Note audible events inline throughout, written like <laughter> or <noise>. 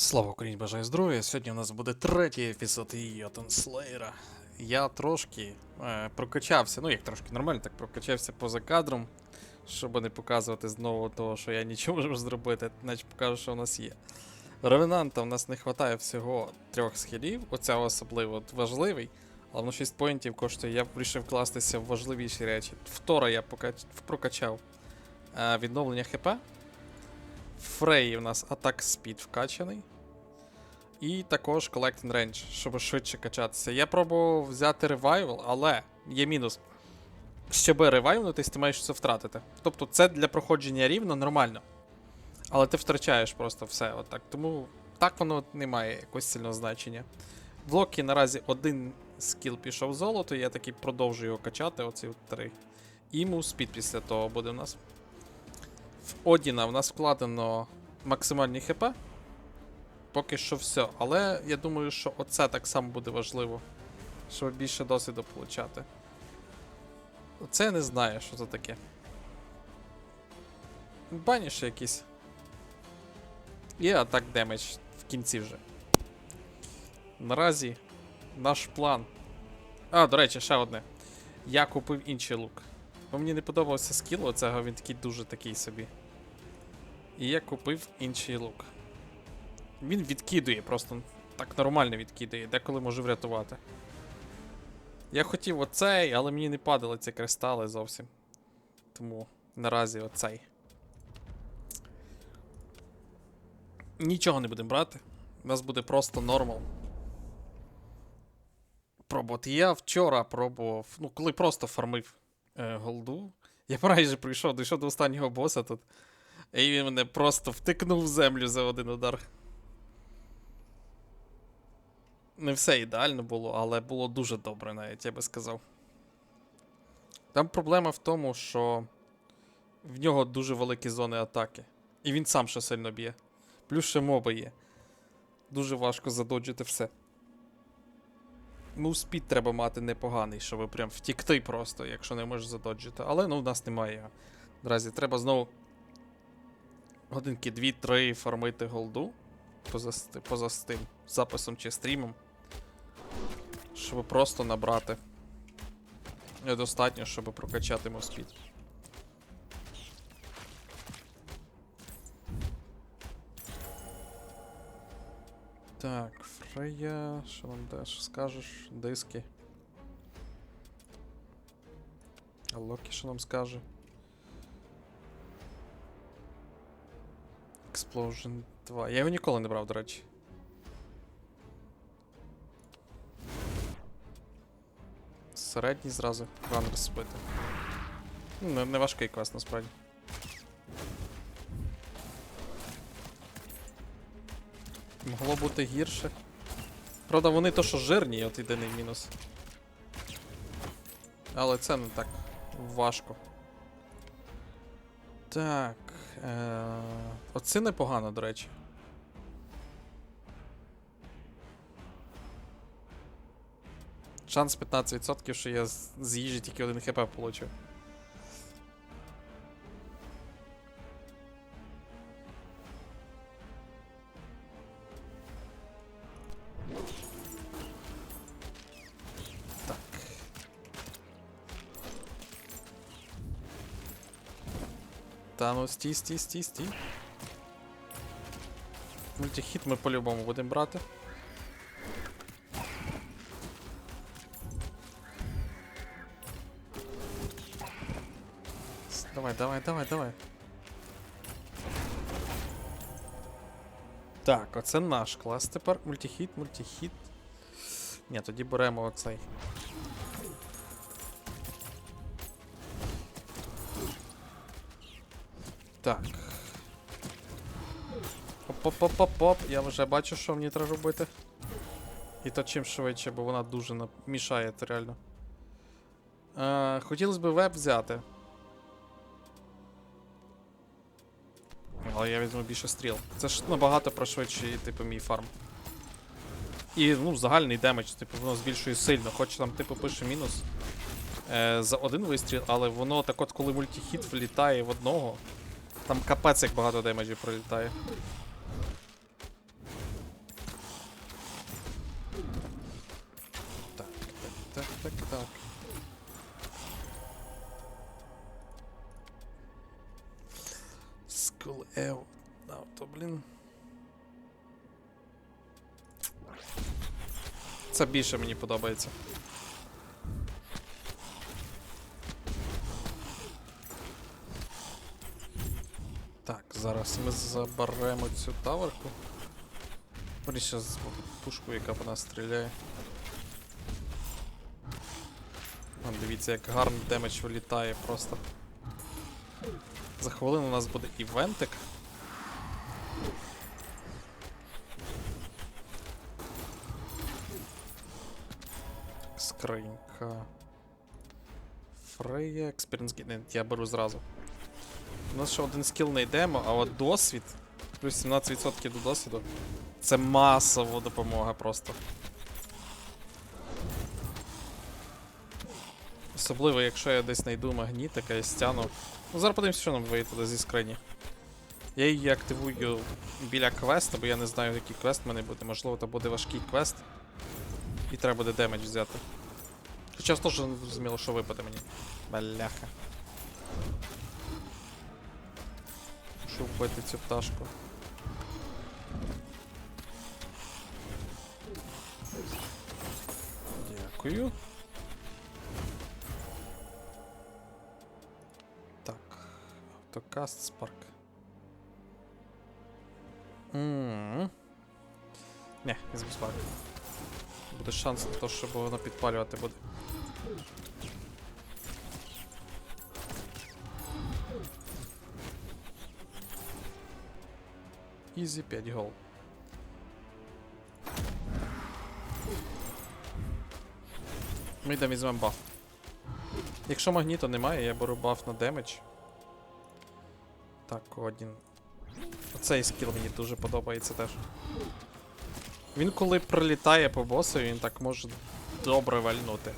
Слава Україні, бажаю здоров'я. Сьогодні у нас буде третій епізод Йотан Слеєра. Я трошки е, прокачався, ну як трошки нормально, так прокачався поза кадром, щоб не показувати знову того, що я нічого можу зробити, наче покажу, що у нас є. Ревенанта у нас не вистачає всього трьох схилів, оця особливо важливий, але воно 6 поінтів коштує. Я вирішив вкластися в важливіші речі. Втора я прокачав е, відновлення ХП. Фрей у нас атак спід вкачаний. І також Collecting Range, щоб швидше качатися. Я пробував взяти ревайвл, але є мінус. Щоб ревайвнутись, ти маєш це втратити. Тобто це для проходження рівно нормально. Але ти втрачаєш просто все отак. Тому так воно не має якогось сильного значення. В Локі наразі один скіл пішов золото, я такий продовжую його качати, оці от три. І мов спід після того буде у нас. В Одіна в нас вкладено максимальні хп. Поки що все. Але я думаю, що оце так само буде важливо. Щоб більше досвіду получати. Оце я не знаю, що це таке. Баніш якийсь. І атак демедж в кінці вже. Наразі наш план. А, до речі, ще одне. Я купив інший лук. Бо мені не подобався скіл, оцього він такий дуже такий собі. І я купив інший лук. Він відкидує, просто так нормально відкидує, деколи може врятувати. Я хотів оцей, але мені не падали ці кристали зовсім. Тому наразі оцей. Нічого не будемо брати. У нас буде просто нормал. Пробувати. Я вчора пробував, ну, коли просто фармив е, голду. Я <laughs> майже прийшов, дійшов до останнього боса тут. І він мене просто втикнув в землю за один удар. Не все ідеально було, але було дуже добре, навіть я би сказав. Там проблема в тому, що в нього дуже великі зони атаки. І він сам ще сильно б'є. Плюс ще моби є. Дуже важко задоджити все. Ну, спід треба мати непоганий, щоб прям втікти просто, якщо не можеш задоджити. Але ну в нас немає. Наразі треба знову годинки 2-3 фармити голду поза, поза з тим записом чи стрімом. Щоб просто набрати. Недостатньо, щоб прокачати моспід. Так, Фрея, що нам даш? Скажеш? Диски. А Локі що нам скаже? Explosion 2. Я його ніколи не брав, до речі. Середній зразу ранер спити. Ну, не важкий квест насправді. Могло бути гірше. Правда, вони то, що жирні, от єдиний мінус. Але це не так важко. Так. Е... Оце непогано, до речі. Шанс 15%, що я з їжі тільки один хп получу. Ну стій, стій, стій, стій. Мультихіт ми по-любому будемо брати. Давай, давай, давай, давай. Так, оце наш клас тепер. Мультихіт, мультихіт. Ні, тоді беремо оцей. Так. Оп-оп-оп-оп-оп. Я вже бачу, що мені треба робити. І то чим швидше, бо вона дуже мішає реально. Е, хотілося б веб взяти. Але я візьму більше стріл. Це ж набагато пришвидшує, типу, мій фарм. І ну, загальний демедж, типу, воно збільшує сильно. Хоч там, типу, пише мінус е, за один вистріл, але воно так от, коли мультихіт влітає в одного, там капець як багато демеджі пролітає. Так, так, так, так, так. Скул Ев. Да, то, блін. Це більше мені подобається. Зараз ми заберемо цю таверку. Більше з пушку, яка по нас стріляє. Вон, дивіться, як гарний демедж вилітає просто. За хвилину у нас буде івентик. Скринька. Фрея, Experience Gain. Я беру зразу. У нас ще один скіл не йдемо, а от досвід. Плюс 17% до досвіду. Це масова допомога просто. Особливо, якщо я десь знайду магнітика і стяну. Ну, зараз подивимося, що нам вийде зі скрині. Я її активую біля квеста, бо я не знаю, який квест в мене буде. Можливо, це буде важкий квест. І треба буде демедж взяти. Хоча теж зрозуміло, що випаде мені. Бляха. Мушу вбити цю пташку. Дякую. Так. Автокаст Спарк. Ммм. Не, візьму Спарк. Буде шанс на те, щоб воно підпалювати буде. Ізі 5 гол. Ми йдемо візьмемо баф. Якщо магніту немає, я беру баф на демедж. Так, один. Оцей скіл мені дуже подобається теж. Він коли прилітає по босу, він так може добре вальнути.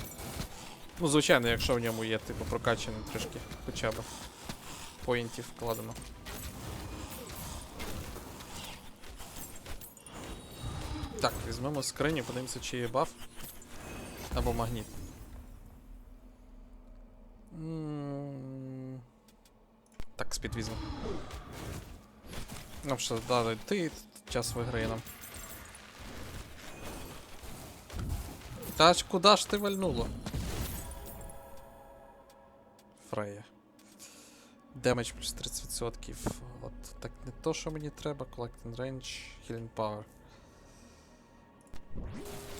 Ну, звичайно, якщо в ньому є, типу, прокачаний трішки, хоча б. Поінтів вкладено. Так, візьмемо скриню, подивимося, чи є баф. Або магніт. Так, спід візьму. Ну що, да, ти час виграє нам. Та ж куди ж ти вальнуло? Фрея. Демедж плюс 30%. От, так не то, що мені треба. Collecting Range, Healing Power.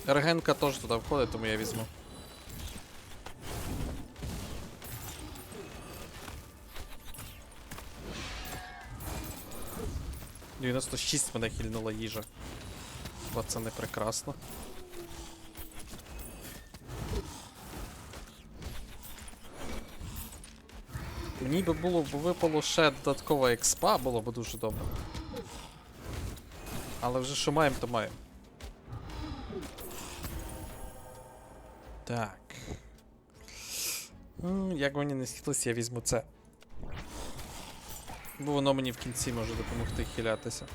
Регенка теж туди входить, тому я візьму. Дев'яносто шість мене хильнула їжа. Не прекрасно. Мені би було б випало ще додаткова експа, було б дуже добре. Але вже що маємо, то маємо. Так. Як мені не схилися, я візьму це. Бо воно мені в кінці може допомогти хилятися.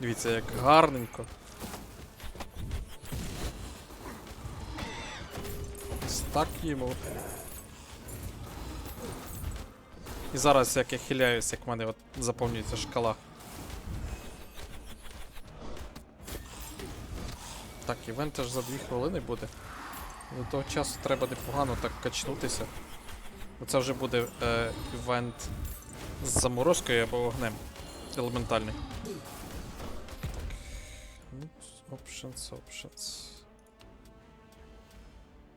Дивіться, як гарненько. Так йому. І зараз як я хиляюсь, як в мене от заповнюється шкала. Івент аж за 2 хвилини буде. До того часу треба непогано так качнутися. Оце вже буде е, івент з заморозкою або вогнем. Елементальний. Так. Options, options.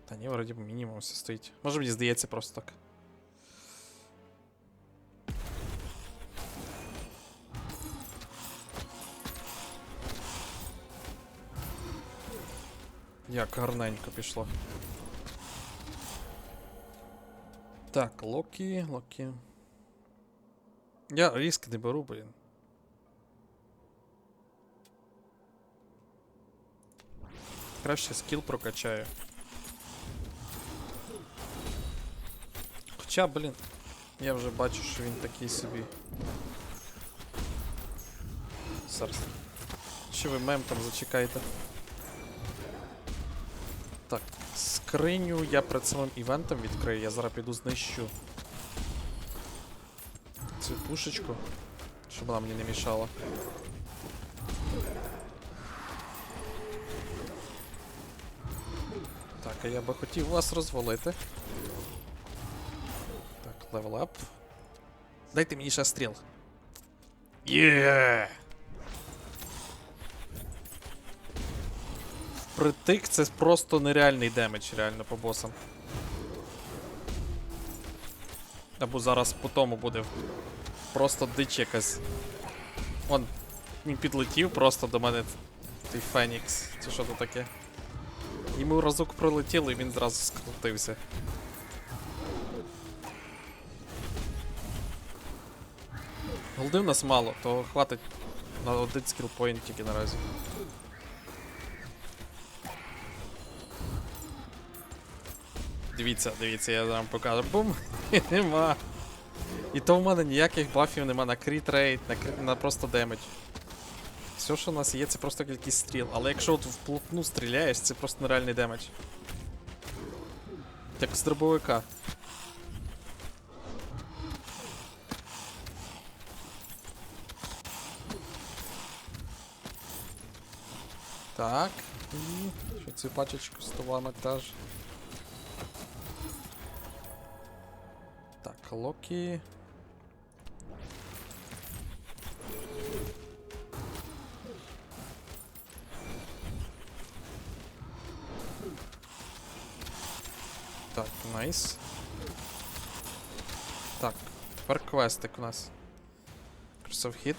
Та ні, вроді мінімум все стоїть. Може мені здається просто так. Як гарненько пішло. Так, Локі, Локі. Я різки не беру, блін. Краще скіл прокачаю. Хоча, блін, я вже бачу, що він такий собі. Зараз. чи ви мем там зачекаєте. Так, скриню я перед самим івентом відкрию, я зараз піду знищу цю пушечку, щоб вона мені не мішала. Так, а я би хотів вас розвалити. Так, левел ап. Дайте мені ще стріл. Є! Притик це просто нереальний демедж, реально по босам. Або зараз по тому буде просто дич якась. Он він підлетів просто до мене. Той Фенікс. Чи що то таке? Йому разок пролетіло і він зразу скрутився. Голди в нас мало, то хватить на один скілпоінт тільки наразі. Дивіться, дивіться, я вам покажу. Бум! <laughs> Нема. І то в мене ніяких бафів нема на кріт рейд, на, крі- на просто демедж. Все, що у нас є, це просто кількість стріл. Але якщо от вплотну стріляєш, це просто нереальний демедж. Як з дробовика. Так. І що цю пачечку з товами теж. Локі. Так, найс. Так, тепер квестик у нас. Кросов хід.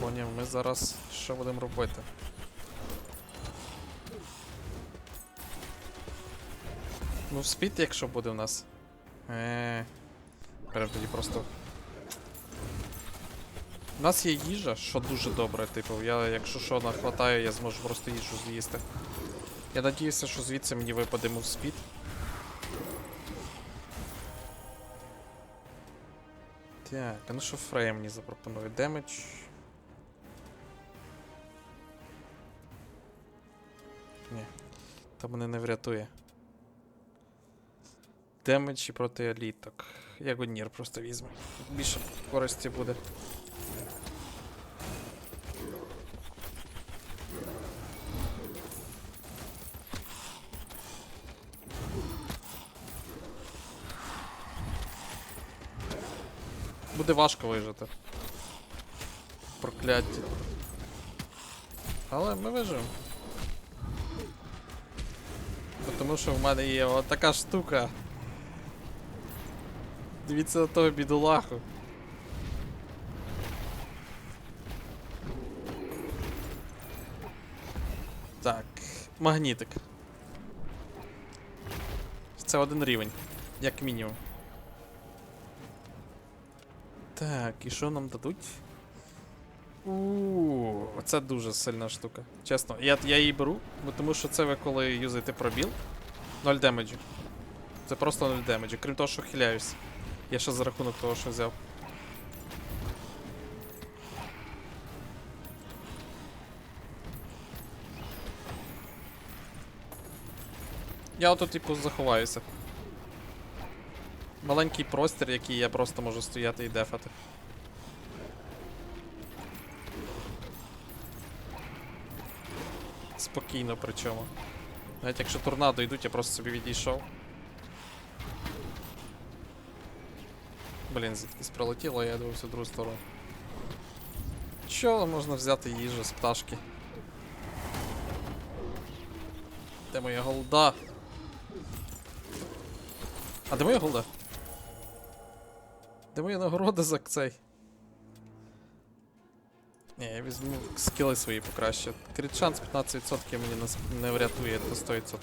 Поняв, ми зараз що будемо робити? Ну, спід, якщо буде у нас. Е. Беремо тоді просто. У нас є їжа, що дуже добре, типу, я, якщо що нахватаю, я зможу просто їжу з'їсти. Я надіюся, що звідси мені випаде мов спід. Так, а ну що Фрея мені запропонує? Демедж. Ні. То мене не врятує. Демедж і проти еліток. Я Гунір просто візьму. Більше користі буде. Буде важко вижити. Прокляття. Але ми виживемо. Тому що в мене є отака штука. Дивіться на того бідолаху. Так, магнітик. Це один рівень, як мінімум. Так, і що нам дадуть? Ууу, це дуже сильна штука. Чесно, я, я її беру, бо тому що це ви коли юзаєте пробіл. 0 демеджу. Це просто 0 демеджу, крім того, що хиляюсь. Я ще за рахунок того, що взяв. Я ото, типу, заховаюся. Маленький простір, який я просто можу стояти і дефати. Спокійно причому. Навіть якщо торнадо йдуть, я просто собі відійшов. Блін, звідкись прилетіло, я дивився в другу сторону. Що можна взяти їжу з пташки? Де моя голда? А де моя голда? Де моя нагорода за цей? Ні, я візьму скіли свої покраще. Крит шанс 15% мені не врятує до 100%.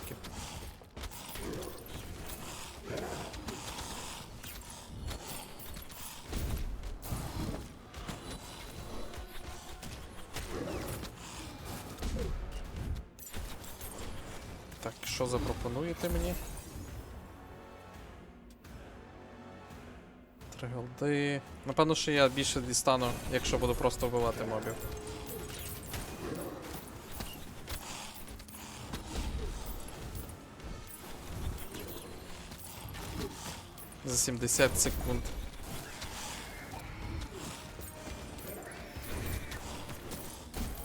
ти. Напевно, що я більше дістану, якщо буду просто вбивати мобів. За 70 секунд.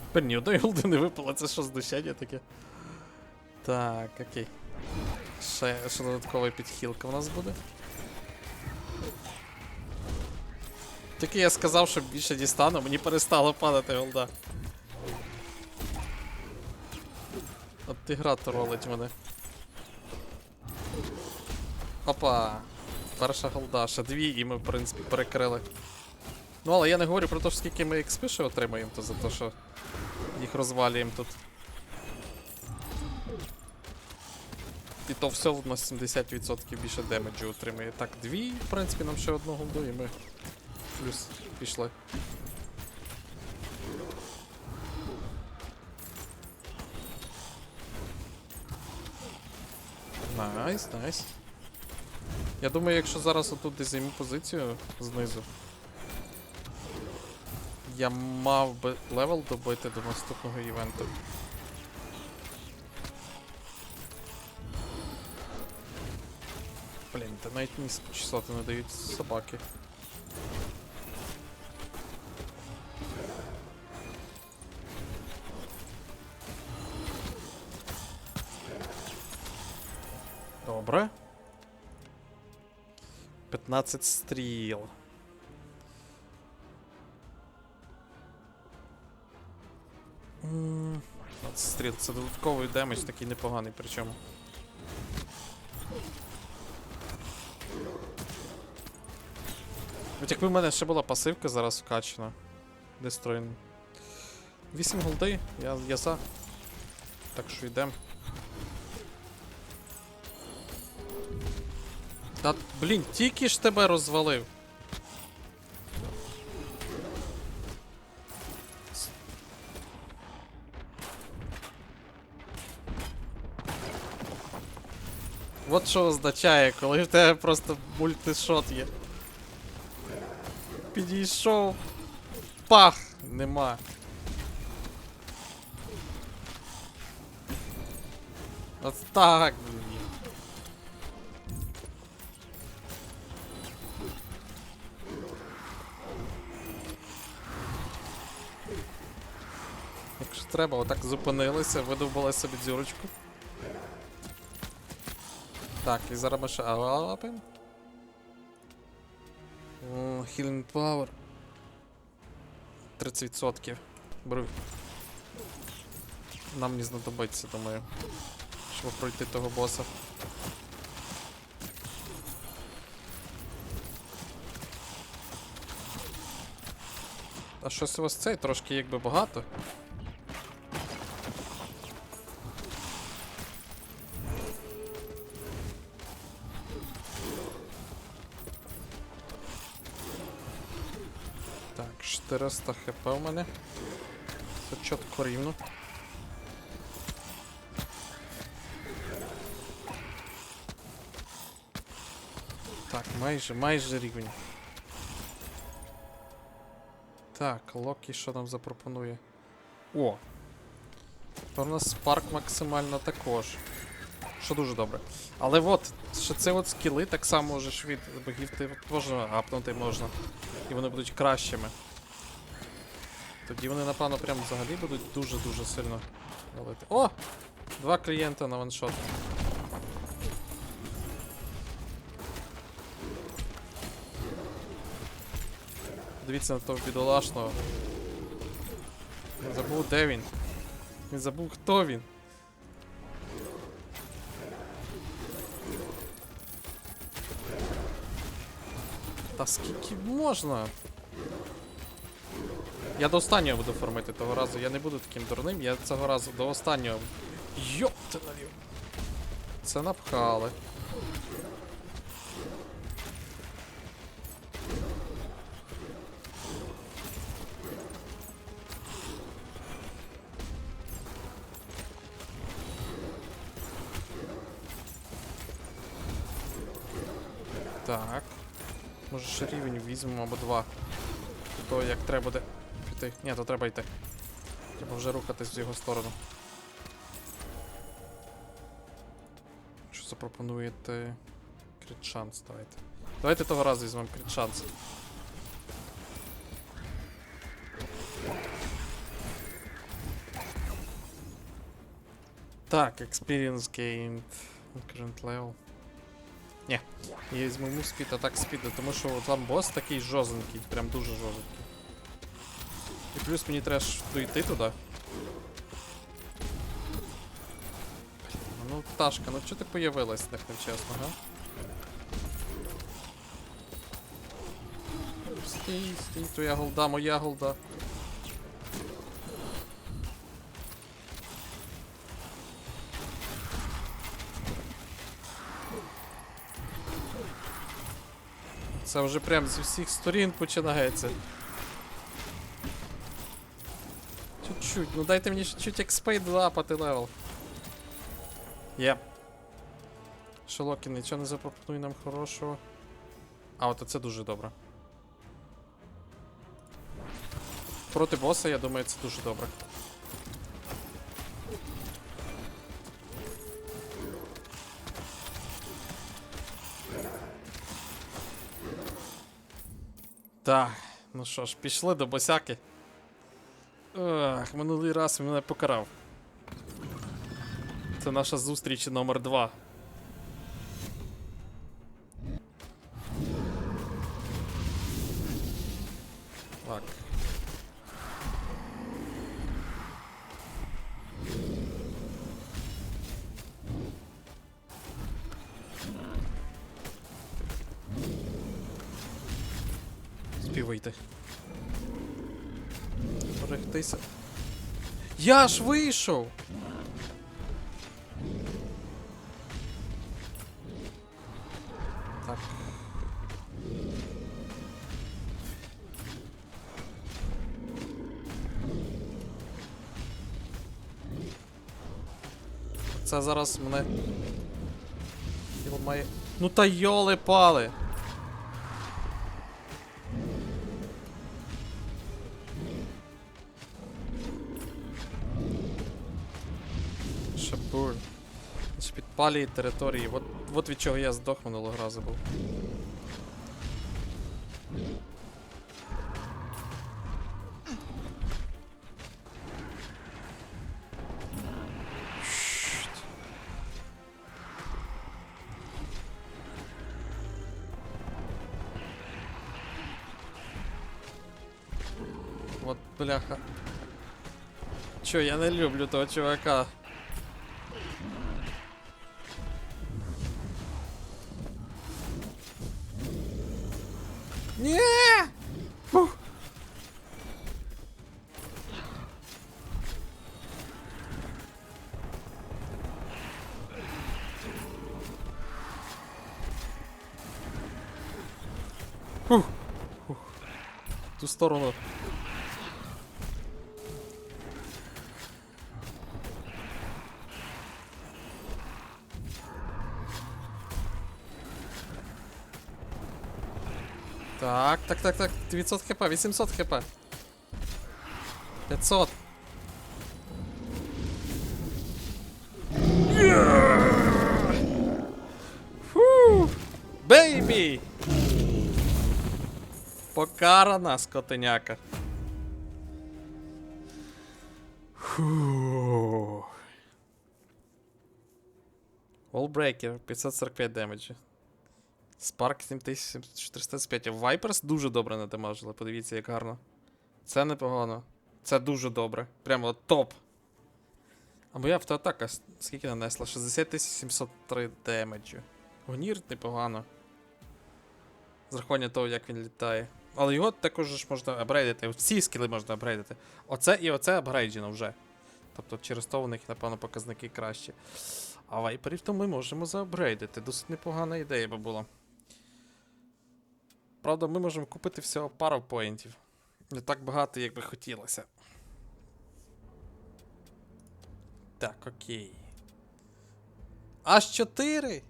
Тепер ні одної голди не випало, це що знущання таке. Так, окей. Ще, ще додаткова підхилка у нас буде. Тільки я сказав, що більше дістану, мені перестало падати голда. От ти гра тролить мене. Опа! Перша голда, ще дві, і ми, в принципі, перекрили. Ну, але я не говорю про те, скільки ми XP ще отримаємо, то за те, що їх розвалюємо тут. І то все на 70% більше демеджу отримує. Так, дві, в принципі, нам ще одну голду, і ми плюс пішли. Найс, найс. Я думаю, якщо зараз отут десь займу позицію знизу, я мав би левел добити до наступного івенту. Блін, та навіть ні числоти не дають собаки. 15 стріл. М, 15 стріл. Це додатковий демедж, такий непоганий причому. От якби в мене ще була пасивка зараз вкачана. Дестройн. 8 голди, я, я за. Так що йдем. Та, блін, тільки ж тебе розвалив. От що означає, коли в тебе просто мультишот є. Підійшов. Пах! Нема. От так, треба, отак зупинилися, видовбали собі дзюрочку. Так, і зараз ми ще апаємо. О, Healing Power. 30%. Беру. Нам не знадобиться, думаю. Щоб пройти того боса. А щось у вас цей трошки якби багато. 400 хп у мене. Це чітко рівно. Так, майже, майже рівень. Так, Локі що нам запропонує? О! То в нас спарк максимально також. Що дуже добре. Але от, що це от скіли так само вже ж від богів можна апнути можна. І вони будуть кращими. Тоді вони, напевно, прям взагалі будуть дуже-дуже сильно валити. О! Два клієнта на ваншот. Дивіться на того бідолашного. Він забув, де він. Він забув, хто він. Та скільки можна? Я до останнього буду формити того разу. Я не буду таким дурним, я цього разу до останнього. Йоп, ти. Це напхали. Так. Може ще рівень візьмемо або два. То як треба буде піти. Ні, то треба йти. Треба вже рухатись в його сторону. Що запропонуєте? Крит шанс, давайте. Давайте того разу візьмемо крит шанс. Так, experience gained. Current level. Ні, я візьму йому спід, а так спіду, тому що там бос такий жорстокий, прям дуже жорсткий. І плюс мені треба дойти туди. Ну, пташка, ну чого ти появилась так невчасно, га? Стій, стій, твоя голда, моя голда. Це вже прям з усіх сторін починається. Чуть-чуть, ну дайте мені ще чуть експейд лапати левел. Є. Шелокі нічого не запропонує нам хорошого. А, от це дуже добре. Проти боса, я думаю, це дуже добре. Так, ну що ж, пішли до босяки. Ах, минулий раз мене покарав. Це наша зустріч номер 2 Я ж вийшов! Так. Це зараз мене. Ну та йоли пали! Ж території. От, от від чого я здох минулого разу був. Вот бляха. Чо, я не люблю того чувака. Ні! Фух. Фух. Фух. Ту сторону. Так, так, так, так. 900 хп, 800 хп. 500. Фу! Бейбі! Покарана, скотеняка. Фу. Wallbreaker, 545 демеджі. Spark 7405. Vipers дуже добре надамажили, подивіться, як гарно. Це непогано. Це дуже добре. Прямо топ. А моя автоатака скільки нанесла? 60703 демеджу. Гонір непогано. З рахування того, як він літає. Але його також ж можна апгрейдити. Всі скіли можна апгрейдити. Оце і оце апгрейджено вже. Тобто через то у них, напевно, показники кращі. А вайперів то ми можемо заапгрейдити. Досить непогана ідея би була. Правда, ми можемо купити всього пару поінтів. Не так багато, як би хотілося. Так, окей. Аж 4!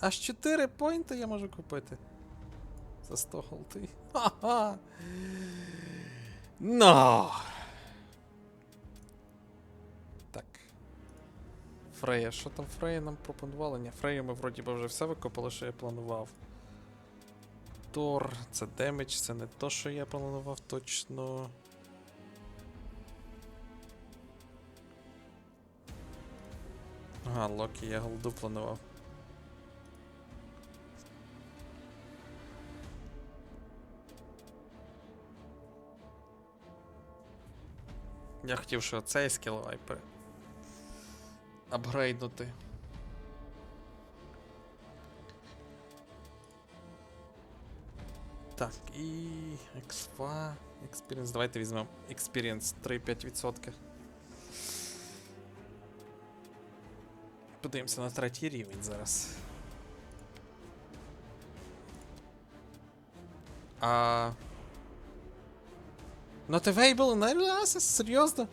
Аж 4 поінти я можу купити. За 100 голди. Ха-ха! Но! Так. Фрея, що там Фрея нам пропонувала? Ні, Фрею ми вроді би вже все викопали, що я планував. Тор, це демедж, це не то, що я планував точно. Ага, Локі, я голду планував. Я хотів, що цей скіл вайпер. Апгрейднути. Так, і X2, Experience. Давайте візьмемо Experience 3-5%. Подивимося на третій рівень зараз. А. Not available in Early Access? Серйозно?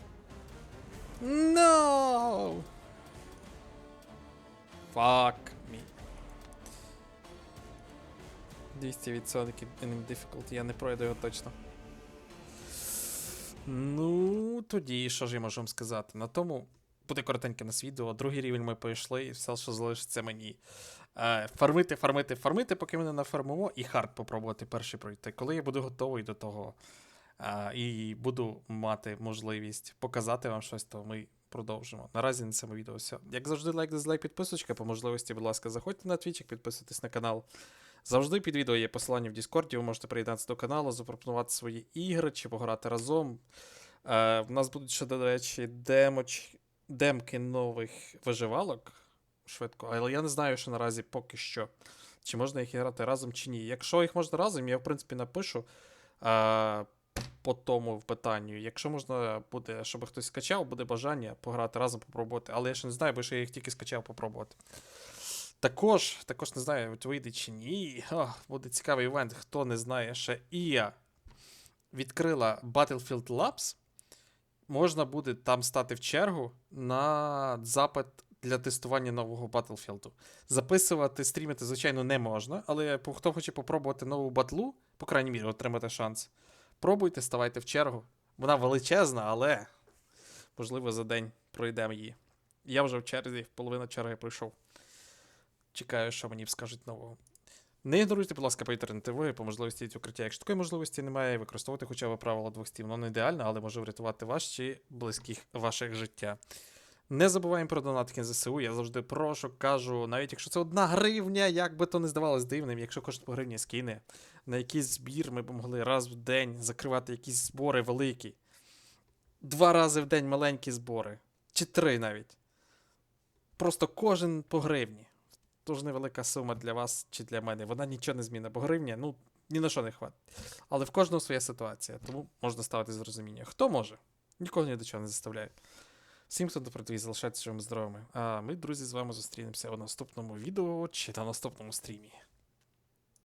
No! Fuck 200% enemy difficulty, я не пройду його точно. Ну, тоді що ж я можу вам сказати? На тому буде коротеньке нас відео. Другий рівень ми пройшли, і все, що залишиться мені. Е, фармити, фармити, фармити, поки ми не нафармимо, і хард попробувати перший пройти. Коли я буду готовий до того е, і буду мати можливість показати вам щось, то ми продовжимо. Наразі на цьому відео все. Як завжди, лайк, дизлайк, підписочка. По можливості, будь ласка, заходьте на твічик, підписуйтесь на канал. Завжди під відео є посилання в Діскорді, ви можете приєднатися до каналу, запропонувати свої ігри чи пограти разом. Е, в нас будуть ще, до речі, демоч, демки нових виживалок швидко, але я не знаю, що наразі поки що. Чи можна їх грати разом, чи ні. Якщо їх можна разом, я в принципі напишу е, по тому питанню. Якщо можна буде, щоб хтось скачав, буде бажання пограти разом, попробувати. Але я ще не знаю, бо ще я їх тільки скачав попробувати. Також, також не знаю, вийде чи ні. О, буде цікавий івент. Хто не знає, ще EA відкрила Battlefield Labs. Можна буде там стати в чергу на запит для тестування нового Battlefield. Записувати, стрімити, звичайно, не можна, але хто хоче попробувати нову батлу, по крайній мірі, отримати шанс. Пробуйте, ставайте в чергу. Вона величезна, але можливо за день пройдемо її. Я вже в черзі, половина черги пройшов. Чекаю, що мені скажуть нового. Не ігноруйте, будь ласка, повітряне ТВ по можливості укриття. Якщо такої можливості немає, використовувати хоча б правило двох стів. Воно не ідеально, але може врятувати вас чи близьких ваших життя. Не забуваємо про донатки на ЗСУ. Я завжди прошу, кажу, навіть якщо це одна гривня, як би то не здавалось дивним, якщо кожен по гривні скине на якийсь збір, ми б могли раз в день закривати якісь збори великі. Два рази в день маленькі збори. Чи три навіть. Просто кожен по гривні. Тож невелика сума для вас чи для мене. Вона нічого не зміна, бо гривня, ну, ні на що не хватить. Але в кожного своя ситуація, тому можна ставити з розуміння. Хто може? Нікого ні до чого не заставляє. Всім, хто допрацює, залишайтеся живими здоровими. А ми, друзі, з вами зустрінемося у наступному відео чи на наступному стрімі.